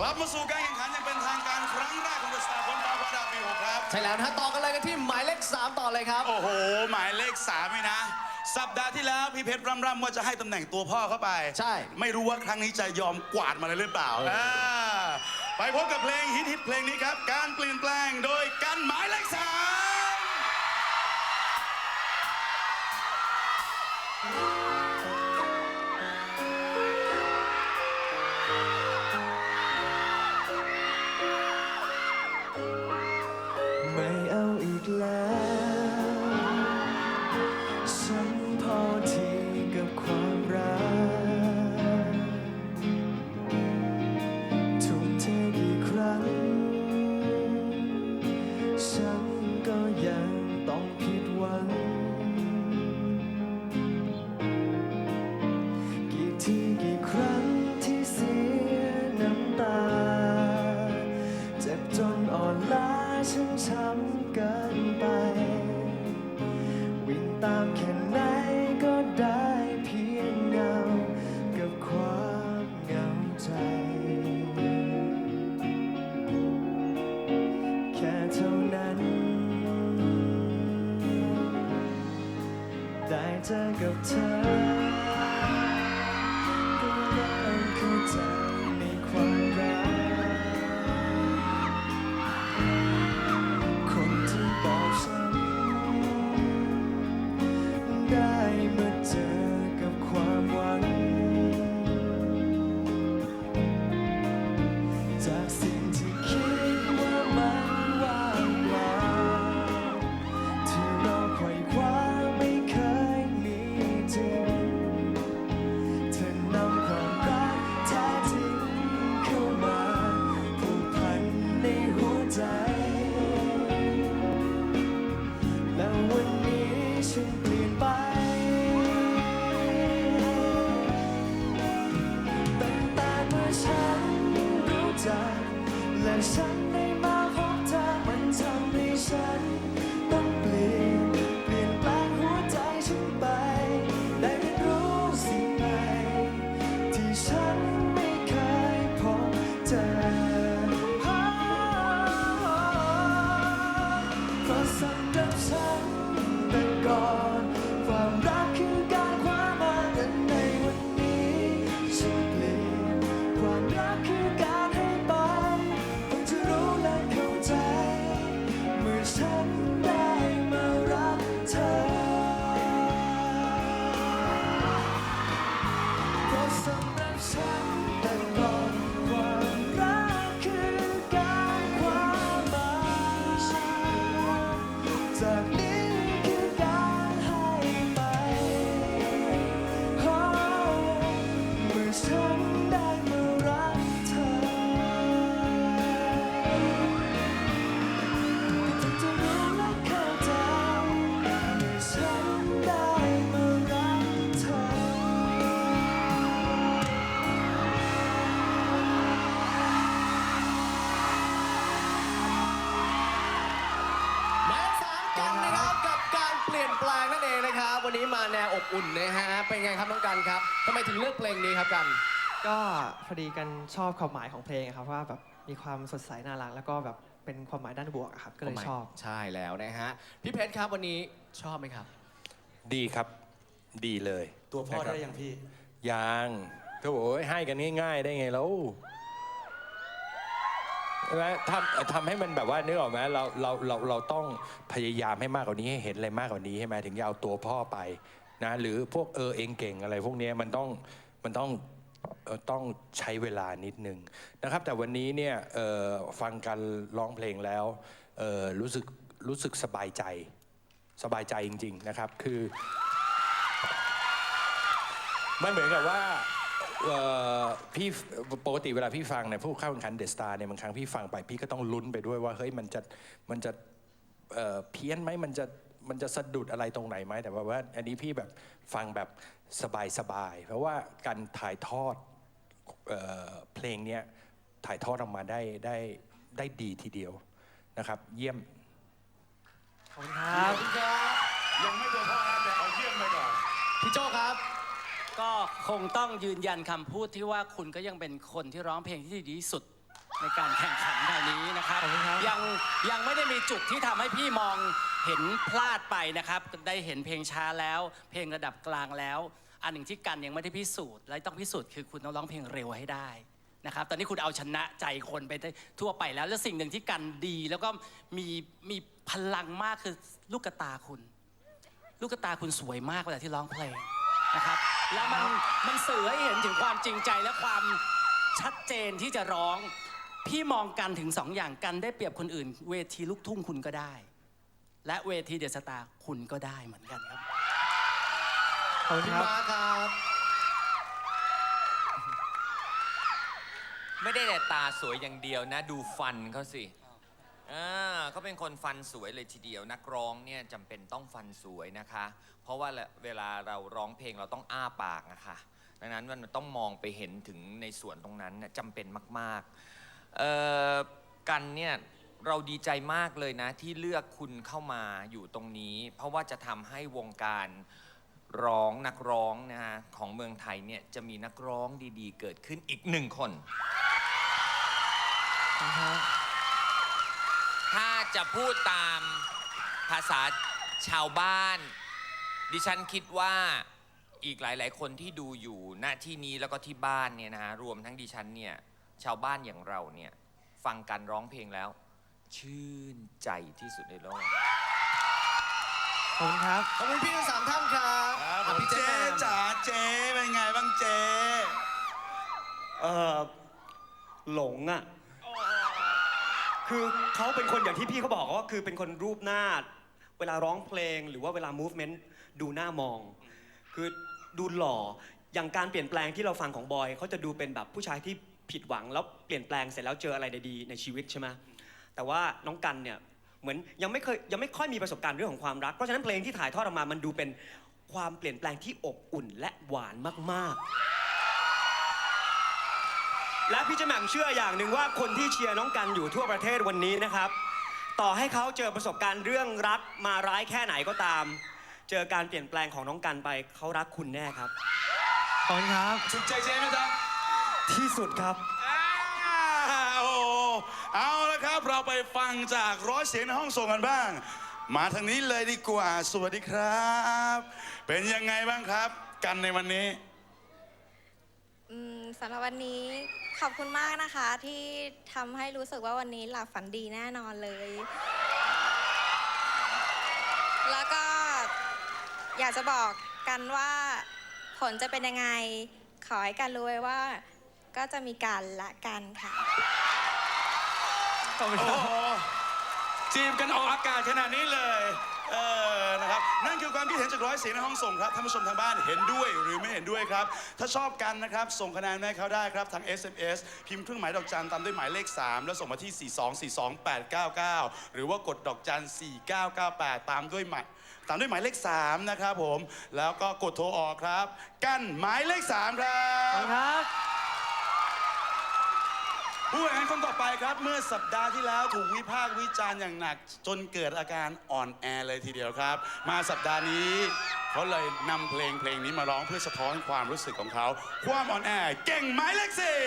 กลับมาสู่การแข่งขันอย่างเป็นทางการครั้งแรกของ The Star คนฟ้าควาดาวปีหกครับ ใช่แล้วนะฮะต่อกันเลยกันที่หมายเลข3ต่อเลยครับ โอ้โห หมายเลขสามนี่นะ สัปดาห์ที่แล้วพี่เพชรร่ำร่ำว่าจะให้ตำแหน่งตัวพ่อเข้าไปใช่ ไม่รู้ว่าครั้งนี้จะยอมกวาดมาเลยหรือเปล่าอ่าไปพบกับเพลงฮิตฮิตเพลงนี้ครับ การเปลี่ยนแปลงโดยกันหมายเลขสามไม่ ได้เจอกับเธอก็เริ่มเข้าใจในความ ความรักคือ นะครับวันนี้มาแนวอบอุ่นนะฮะ เป็นไงครับน้องกันครับทำไมถึงเลือกเพลงนี้ครับกัน ก็พอดีกันชอบความหมายของเพลงครับว่าแบบมีความสดใสน่ารักแล้วก็แบบเป็นความหมายด้านบวกอะครับก็เลยชอบ ใช่แล้วนะฮะ พี่เพชรครับวันนี้ชอบไหมครับ ดีครับ ดีเลยตัวพ่อนะครับได้ยังพี่ ยังโถ่ให้กันง่ายๆได้ไงแล้ว ใช่ไหมทำทำให้มันแบบว่านึกออกไหมเราเราเราเราต้องพยายามให้มากกว่านี้ให้เห็นอะไรมากกว่านี้ใช่ไหมถึงจะเอาตัวพ่อไปนะหรือพวกเออเองเก่งอะไร พวกเนี้ยมันต้องมันต้องเอ่อต้องใช้เวลานิดนึงนะครับ แต่วันนี้เนี่ยเอ่อฟังการร้องเพลงแล้วเอ่อรู้สึกรู้สึกสบายใจ สบายใจจริง ๆ นะครับ คือ มันเหมือนกับว่า เอ่อพี่ปกติเวลาพี่ฟังเนี่ยผู้เข้าแข่งขันเดอะสตาร์เนี่ยบางครั้งพี่ฟังไปพี่ก็ต้องลุ้นไปด้วยว่าเฮ้ยมันจะมันจะเอ่อเพี้ยนไหมมันจะมันจะสะดุดอะไรตรงไหนไหมแต่ว่าว่าอันนี้พี่แบบฟังแบบสบายๆเพราะว่าการถ่ายทอดเอ่อเพลงเนี้ยถ่ายทอดออกมาได้ได้ได้ดีทีเดียวนะครับ เยี่ยม ขอบคุณครับ ยังไม่ตัวพ่อนะแต่เอาเยี่ยมไปก่อน พี่โจครับ ก็คงต้องยืนยันคำพูดที่ว่าคุณก็ยังเป็นคนที่ร้องเพลงที่ดีที่สุดในการแข่งขันคราวนี้นะครับ ขอบคุณครับ ยังยังไม่ได้มีจุดที่ทำให้พี่มองเห็นพลาดไปนะครับ ได้เห็นเพลงช้าแล้ว เพลงระดับกลางแล้ว อันหนึ่งที่กันยังไม่ได้พิสูจน์และต้องพิสูจน์คือคุณต้องร้องเพลงเร็วให้ได้นะครับ ตอนนี้คุณเอาชนะใจคนไปได้ทั่วไปแล้ว และสิ่งหนึ่งที่กันดีแล้วก็มีมีพลังมากคือลูกตาคุณ ลูกตาคุณสวยมากเวลาที่ร้องเพลง นะครับ แล้วมันมันสื่อให้เห็นถึงความจริงใจและความชัดเจนที่จะร้อง พี่มองกันถึงสองอย่างกันได้เปรียบคนอื่น เวทีลูกทุ่งคุณก็ได้ และเวทีเดอะสตาร์คุณก็ได้เหมือนกันครับ ขอบคุณพี่ครับ มาร์คครับ ไม่ได้แต่ตาสวยอย่างเดียวนะ ดูฟันเขาสิ อ่าเขาเป็นคนฟันสวยเลยทีเดียวนักร้องเนี่ยจำเป็นต้องฟันสวยนะคะ เพราะว่าเวลาเราร้องเพลงเราต้องอ้าปากนะคะ ดังนั้นมันต้องมองไปเห็นถึงในส่วนตรงนั้นน่ะจำเป็นมากๆเอ่อกันเนี่ยเราดีใจมากเลยนะที่เลือกคุณเข้ามาอยู่ตรงนี้ เพราะว่าจะทำให้วงการร้องนักร้องนะฮะของเมืองไทยเนี่ยจะมีนักร้องดีๆ เกิดขึ้นอีกหนึ่งคน ถ้าจะพูดตามภาษาชาวบ้าน ดิฉันคิดว่าอีกหลาย ๆ คนที่ดูอยู่ณที่นี้แล้วก็ที่บ้านเนี่ยนะฮะรวมทั้งดิฉันเนี่ยชาวบ้านอย่างเราเนี่ยฟังการร้องเพลงแล้ว ชื่นใจที่สุดในโลก ขอบคุณครับ ขอบคุณพี่ทั้งสามท่านครับครับผอะมพี่เจ๊แมนจ๋าเจ๊เป็นไงบ้างเจ๊ เออหลงอะ คือเขาเป็นคนอย่างที่พี่เขาบอกว่าคือเป็นคนรูปหน้า เวลาร้องเพลงหรือว่าเวลา movement ดูหน้ามอง คือดูหล่ออย่างการเปลี่ยนแปลงที่เราฟังของบอยเขาจะดูเป็นแบบผู้ชายที่ผิดหวังแล้วเปลี่ยนแปลงเสร็จแล้วเจออะไรดีๆในชีวิตใช่ไหมแต่ว่าน้องกันเนี่ยเหมือนยังไม่เคยยังไม่ค่อยมีประสบการณ์เรื่องของความรัก เพราะฉะนั้นเพลงที่ถ่ายทอดออกมามันดูเป็นความเปลี่ยนแปลงที่อบอุ่นและหวานมากๆ และพี่เจแหม่มเชื่ออย่างหนึ่งว่าคนที่เชียร์น้องกันอยู่ทั่วประเทศวันนี้นะครับ ต่อให้เขาเจอประสบการณ์เรื่องรักมาร้ายแค่ไหนก็ตาม เจอการเปลี่ยนแปลงของน้องกันไปเขารักคุณแน่ครับ ขอบคุณครับ ถูกใจเจ๊ไหมจ๊ะที่สุดครับ อ่าโอ้โหเอาละครับ เราไปฟังจากร้อยเสียงในห้องส่งกันบ้าง มาทางนี้เลยดีกว่า สวัสดีครับ เป็นยังไงบ้างครับ กันในวันนี้อืม สำหรับวันนี้ขอบคุณมากนะคะที่ทำให้รู้สึกว่าวันนี้หลับฝันดีแน่นอนเลย แล้วก็อยากจะบอกกันว่าผลจะเป็นยังไง ขอให้กันรู้ไว้ว่า ก็จะมีการละกันค่ะโอ้โหจีบกันออกอากาศขนาดนี้เลย เออนะครับนั่นคือความคิดเห็นจากร้อยเสียงในห้องส่งครับท่านผู้ชมทางบ้านเห็นด้วยหรือไม่เห็นด้วยครับ ถ้าชอบกันนะครับ ส่งคะแนนมาให้เขาได้ครับทาง SMS พิมพ์เครื่องหมายดอกจันตามด้วยหมายเลข 3 แล้วส่งมาที่ 4242899 หรือว่ากดดอกจัน 4998 ตามด้วยหมายตามด้วยหมายเลข 3 นะครับผม แล้วก็กดโทรออกครับ กันหมายเลข 3 ครับ ครับ ผู้แข่งขันคนต่อไปครับ เมื่อสัปดาห์ที่แล้วถูกวิพากษ์วิจารณ์อย่างหนัก จนเกิดอาการอ่อนแอเลยทีเดียวครับ มาสัปดาห์นี้ เขาเลยนำเพลงเพลงนี้มาร้องเพื่อสะท้อนความรู้สึกของเขา ความอ่อนแอเก่งหมายเลขสี่